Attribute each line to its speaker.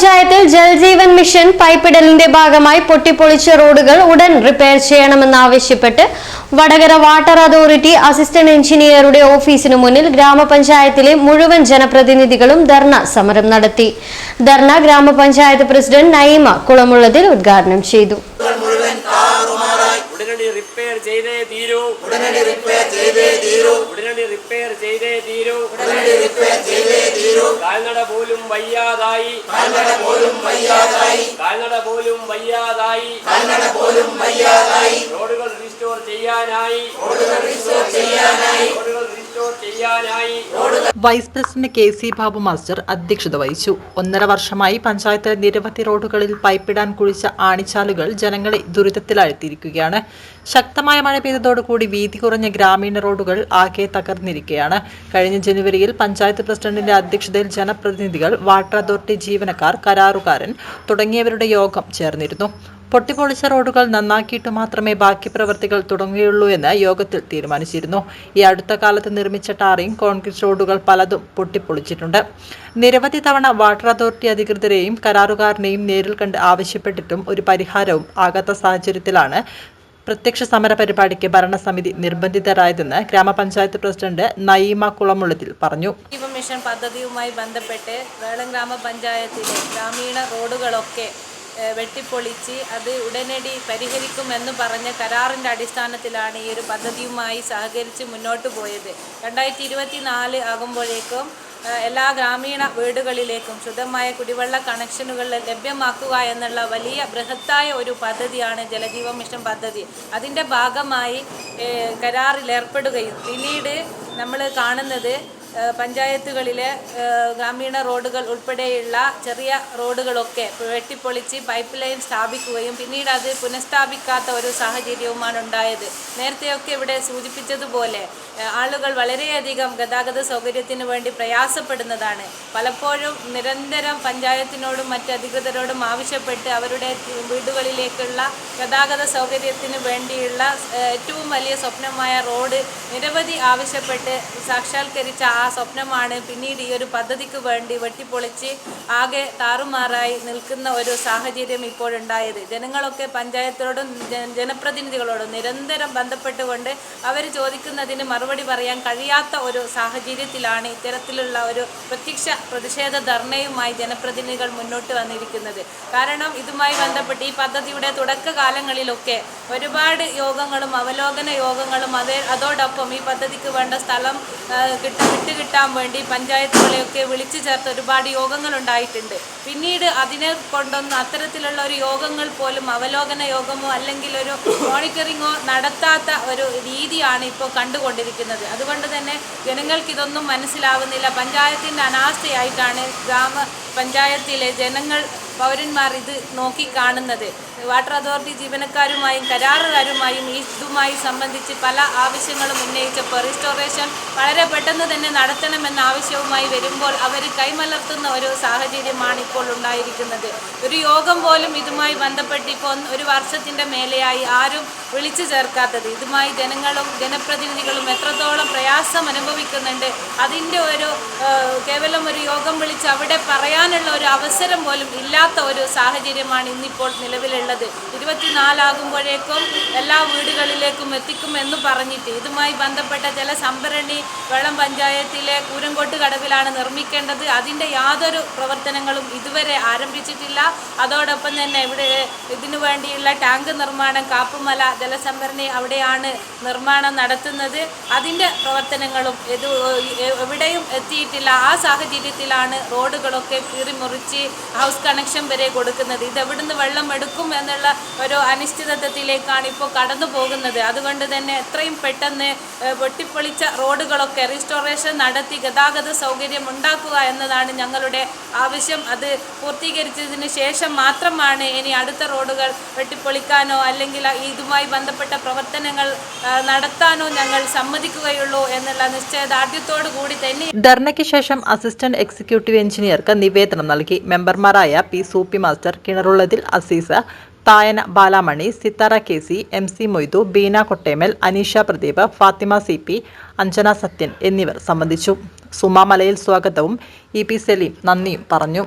Speaker 1: പഞ്ചായത്തിൽ ജൽജീവൻ മിഷൻ പൈപ്പിടലിന്റെ ഭാഗമായി പൊട്ടിപ്പൊളിച്ച റോഡുകൾ ഉടൻ റിപ്പയർ ചെയ്യണമെന്നാവശ്യപ്പെട്ട് വടകര വാട്ടർ അതോറിറ്റി അസിസ്റ്റന്റ് എഞ്ചിനീയറുടെ ഓഫീസിനു മുന്നിൽ ഗ്രാമപഞ്ചായത്തിലെ മുഴുവൻ ജനപ്രതിനിധികളും ധർണ സമരം നടത്തി. ധർണ ഗ്രാമപഞ്ചായത്ത് പ്രസിഡന്റ് നയിമ കുളമുള്ളതിൽ ഉദ്ഘാടനം ചെയ്തു.
Speaker 2: റിപ്പയർ ചെയ്തേ തീരൂ.
Speaker 3: ഉടനടി റിപ്പയർ ചെയ്തേ തീരൂ.
Speaker 2: ഉടനടി റിപ്പയർ ചെയ്തേ തീരൂ.
Speaker 3: ഉടനടി റിപ്പയർ ചെയ്തേ
Speaker 2: കാൽനട പോലും വയ്യാതായി.
Speaker 3: കാൽനട പോലും വയ്യാതായി.
Speaker 2: കാൽനട പോലും വയ്യാതായി.
Speaker 3: കാൽനട പോലും വയ്യാതായി.
Speaker 2: റോഡുകൾ റീസ്റ്റോർ ചെയ്യാനായി.
Speaker 3: റോഡുകൾ റിസ്റ്റോർ ചെയ്യാനായി.
Speaker 2: റോഡുകൾ
Speaker 4: vice president K C Babu master അധ്യക്ഷത വഹിച്ചു. ഒന്നര വർഷമായി പഞ്ചായത്ത് നിരവധി റോഡുകളിൽ പൈപ്പിടാൻ കുഴിച്ച ആണിച്ചാലുകൾ ജനങ്ങളെ ദുരിതത്തിലാഴ്ത്തിയിരിക്കുകയാണ്. ശക്തമായ മഴ പെയ്തതോടുകൂടി വീതി കുറഞ്ഞ ഗ്രാമീണ റോഡുകൾ ആകെ തകർന്നിരിക്കുകയാണ്. കഴിഞ്ഞ ജനുവരിയിൽ പഞ്ചായത്ത് പ്രസിഡന്റിന്റെ അധ്യക്ഷതയിൽ ജനപ്രതിനിധികൾ വാട്ടർ അതോറിറ്റി ജീവനക്കാർ കരാറുകാരൻ തുടങ്ങിയവരുടെ യോഗം ചേർന്നിരുന്നു. പൊട്ടിപ്പൊളിച്ച റോഡുകൾ നന്നാക്കിയിട്ട് മാത്രമേ ബാക്കി പ്രവൃത്തികൾ തുടങ്ങുകയുള്ളൂ എന്ന് യോഗത്തിൽ തീരുമാനിച്ചിരുന്നു. ഈ അടുത്ത കാലത്ത് നിർമ്മിച്ച ടാറിംഗ് കോൺക്രീറ്റ് റോഡുകൾ പലതും പൊട്ടിപ്പൊളിച്ചിട്ടുണ്ട്. നിരവധി തവണ വാട്ടർ അതോറിറ്റി അധികൃതരെയും കരാറുകാരനെയും നേരിൽ കണ്ട് ആവശ്യപ്പെട്ടിട്ടും ഒരു പരിഹാരവും ആകാത്ത സാഹചര്യത്തിലാണ് പ്രത്യക്ഷ സമര പരിപാടിക്ക് ഭരണസമിതി നിർബന്ധിതരായതെന്ന് ഗ്രാമപഞ്ചായത്ത് പ്രസിഡന്റ് നയീമ കുളമുള്ളതിൽ പറഞ്ഞു.
Speaker 5: മിഷൻ പദ്ധതിയുമായി ബന്ധപ്പെട്ട് വേളം ഗ്രാമപഞ്ചായത്തിലെ ഗ്രാമീണ റോഡുകളൊക്കെ വെട്ടിപ്പൊളിച്ച് അത് ഉടനടി പരിഹരിക്കുമെന്ന് പറഞ്ഞ കരാറിന്റെ അടിസ്ഥാനത്തിലാണ് ഈ ഒരു പദ്ധതിയുമായി സഹകരിച്ച് മുന്നോട്ട് പോയത്. രണ്ടായിരത്തി ഇരുപത്തി നാല് ആകുമ്പോഴേക്കും എല്ലാ ഗ്രാമീണ വീടുകളിലേക്കും ശുദ്ധമായ കുടിവെള്ള കണക്ഷനുകൾ ലഭ്യമാക്കുക എന്നുള്ള വലിയ ബൃഹത്തായ ഒരു പദ്ധതിയാണ് ജലജീവൻ മിഷൻ പദ്ധതി. അതിന്റെ ഭാഗമായി കരാറിൽ ഏർപ്പെടുകയും പിന്നീട് നമ്മൾ കാണുന്നത് പഞ്ചായത്തുകളിലെ ഗ്രാമീണ റോഡുകൾ ഉൾപ്പെടെയുള്ള ചെറിയ റോഡുകളൊക്കെ വെട്ടിപ്പൊളിച്ച് പൈപ്പ് ലൈൻ സ്ഥാപിക്കുകയും പിന്നീട് അത് പുനഃസ്ഥാപിക്കാത്ത ഒരു സാഹചര്യവുമാണ് ഉണ്ടായത്. നേരത്തെയൊക്കെ ഇവിടെ സൂചിപ്പിച്ചതുപോലെ ആളുകൾ വളരെയധികം ഗതാഗത സൗകര്യത്തിന് വേണ്ടി പ്രയാസപ്പെടുന്നതാണ്. പലപ്പോഴും നിരന്തരം പഞ്ചായത്തിനോടും മറ്റ് അധികൃതരോടും ആവശ്യപ്പെട്ട് അവരുടെ വീടുകളിലേക്കുള്ള ഗതാഗത സൗകര്യത്തിന് വേണ്ടിയുള്ള ഏറ്റവും വലിയ സ്വപ്നമായ റോഡ് നിരവധി ആവശ്യപ്പെട്ട് സാക്ഷാത്കരിച്ച ആ സ്വപ്നമാണ്. പിന്നീട് ഈ ഒരു പദ്ധതിക്ക് വേണ്ടി വെട്ടിപ്പൊളിച്ച് ആകെ താറുമാറായി നിൽക്കുന്ന ഒരു സാഹചര്യം ഇപ്പോഴുണ്ടായത്. ജനങ്ങളൊക്കെ പഞ്ചായത്തിനോടും ജനപ്രതിനിധികളോടും നിരന്തരം ബന്ധപ്പെട്ടുകൊണ്ട് അവർ ചോദിക്കുന്നതിന് മറുപടി പറയാൻ കഴിയാത്ത ഒരു സാഹചര്യത്തിലാണ് ഇത്തരത്തിലുള്ള ഒരു പ്രത്യക്ഷ പ്രതിഷേധ ധർണയുമായി ജനപ്രതിനിധികൾ മുന്നോട്ട് വന്നിരിക്കുന്നത്. കാരണം ഇതുമായി ബന്ധപ്പെട്ട് ഈ പദ്ധതിയുടെ തുടക്കകാലങ്ങളിലൊക്കെ ഒരുപാട് യോഗങ്ങളും അവലോകന യോഗങ്ങളും അതേ അതോടൊപ്പം ഈ പദ്ധതിക്ക് വേണ്ട സ്ഥലം കിട്ട വിട്ട് കിട്ടാൻ വേണ്ടി പഞ്ചായത്തുകളെയൊക്കെ വിളിച്ചു ചേർത്ത് ഒരുപാട് യോഗങ്ങൾ ഉണ്ടായിട്ടുണ്ട് പിന്നീട് അതിനെ കൊണ്ടൊന്നും അത്തരത്തിലുള്ള ഒരു യോഗങ്ങൾ പോലും അവലോകന യോഗമോ അല്ലെങ്കിൽ ഒരു മോണിറ്ററിങ്ങോ നടത്താത്ത ഒരു രീതിയാണ് ഇപ്പോൾ കണ്ടുകൊണ്ടിരിക്കുന്നത്. അതുകൊണ്ട് തന്നെ ജനങ്ങൾക്ക് ഇതൊന്നും മനസ്സിലാവുന്നില്ല. പഞ്ചായത്തിന്റെ അനാസ്ഥയായിട്ടാണ് ഗ്രാമ പഞ്ചായത്തിലെ ജനങ്ങൾ പൗരന്മാർ ഇത് നോക്കിക്കാണുന്നത്. വാട്ടർ അതോറിറ്റി ജീവനക്കാരുമായും കരാറുകാരുമായും ഇതുമായി സംബന്ധിച്ച് പല ആവശ്യങ്ങളും ഉന്നയിച്ചപ്പോൾ റിസ്റ്റോറേഷൻ വളരെ പെട്ടെന്ന് തന്നെ നടത്തണമെന്ന ആവശ്യവുമായി വരുമ്പോൾ അവർ കൈമലർത്തുന്ന ഒരു സാഹചര്യമാണ് ഇപ്പോൾ ഉണ്ടായിരിക്കുന്നത്. ഒരു യോഗം പോലും ഇതുമായി ബന്ധപ്പെട്ട് ഇപ്പോൾ ഒരു വർഷത്തിന്റെ മേലെയായി ആരും വിളിച്ചു ചേർക്കാത്തത്. ഇതുമായി ജനങ്ങളും ജനപ്രതിനിധികളും എത്രത്തോളം പ്രയാസം അനുഭവിക്കുന്നുണ്ട് അതിന്റെ ഒരു കേവലം ഒരു യോഗം വിളിച്ച് അവിടെ പറയാനുള്ള ഒരു അവസരം പോലും ഇല്ലാത്ത ഒരു സാഹചര്യമാണ് ഇന്നിപ്പോൾ നിലവിലുള്ളത്. ഇരുപത്തിനാലാകുമ്പോഴേക്കും എല്ലാ വീടുകളിലേക്കും എത്തിക്കുമെന്ന് പറഞ്ഞിട്ട് ഇതുമായി ബന്ധപ്പെട്ട ജലസംഭരണി വെള്ളം പഞ്ചായത്തിലെ കൂരങ്കോട്ട് കടവിലാണ് നിർമ്മിക്കേണ്ടത്. അതിന്റെ യാതൊരു പ്രവർത്തനങ്ങളും ഇതുവരെ ആരംഭിച്ചിട്ടില്ല. അതോടൊപ്പം തന്നെ ഇവിടെ ഇതിനു വേണ്ടിയുള്ള ടാങ്ക് നിർമ്മാണം കാപ്പുമല ജലസംഭരണി അവിടെയാണ് നിർമ്മാണം നടത്തുന്നത്. അതിന്റെ പ്രവർത്തനങ്ങളും ഇത് എവിടെയും എത്തിയിട്ടില്ല. ആ സാഹചര്യത്തിലാണ് റോഡുകളൊക്കെ കീറിമുറിച്ച് ഹൗസ് കണക്ഷൻ വരെ കൊടുക്കുന്നത്. ഇത് എവിടുന്ന് വെള്ളം എടുക്കും എന്നുള്ള ഒരു അനിശ്ചിതത്വത്തിലേക്കാണ് ഇപ്പോൾ കടന്നു പോകുന്നത്. അതുകൊണ്ട് തന്നെ എത്രയും പെട്ടെന്ന് പൊട്ടിപ്പൊളിച്ച റോഡുകളൊക്കെ റീസ്റ്റോറേഷൻ നടത്തി ഗതാഗത സൗകര്യം ഉണ്ടാക്കുക എന്നതാണ് ഞങ്ങളുടെ ആവശ്യം. അത് പൂർത്തീകരിച്ചതിന് ശേഷം മാത്രമാണ് ഇനി അടുത്ത റോഡുകൾ വെട്ടിപ്പൊളിക്കാനോ അല്ലെങ്കിൽ ഇതുമായി ബന്ധപ്പെട്ട പ്രവർത്തനങ്ങൾ നടത്താനോ ഞങ്ങൾ സമ്മതിക്കുകയുള്ളൂ എന്നുള്ള നിശ്ചയദാർഢ്യത്തോടു കൂടി തന്നെ
Speaker 4: ധർണയ്ക്ക് ശേഷം അസിസ്റ്റന്റ് എക്സിക്യൂട്ടീവ് എഞ്ചിനീയർക്ക് നിവേദനം നൽകി. മെമ്പർമാരായ P Sooppi master Kinarullathil Azeez Thayana Balamani Sithara K C M C Moidu Beena Kottemal Aneesha Pradeep Fathima C P Anjana Sathyan എന്നിവർ സംബന്ധിച്ചു. സുമാമലയിൽ സ്വാഗതവും ഇ പി സലീം നന്ദിയും പറഞ്ഞു.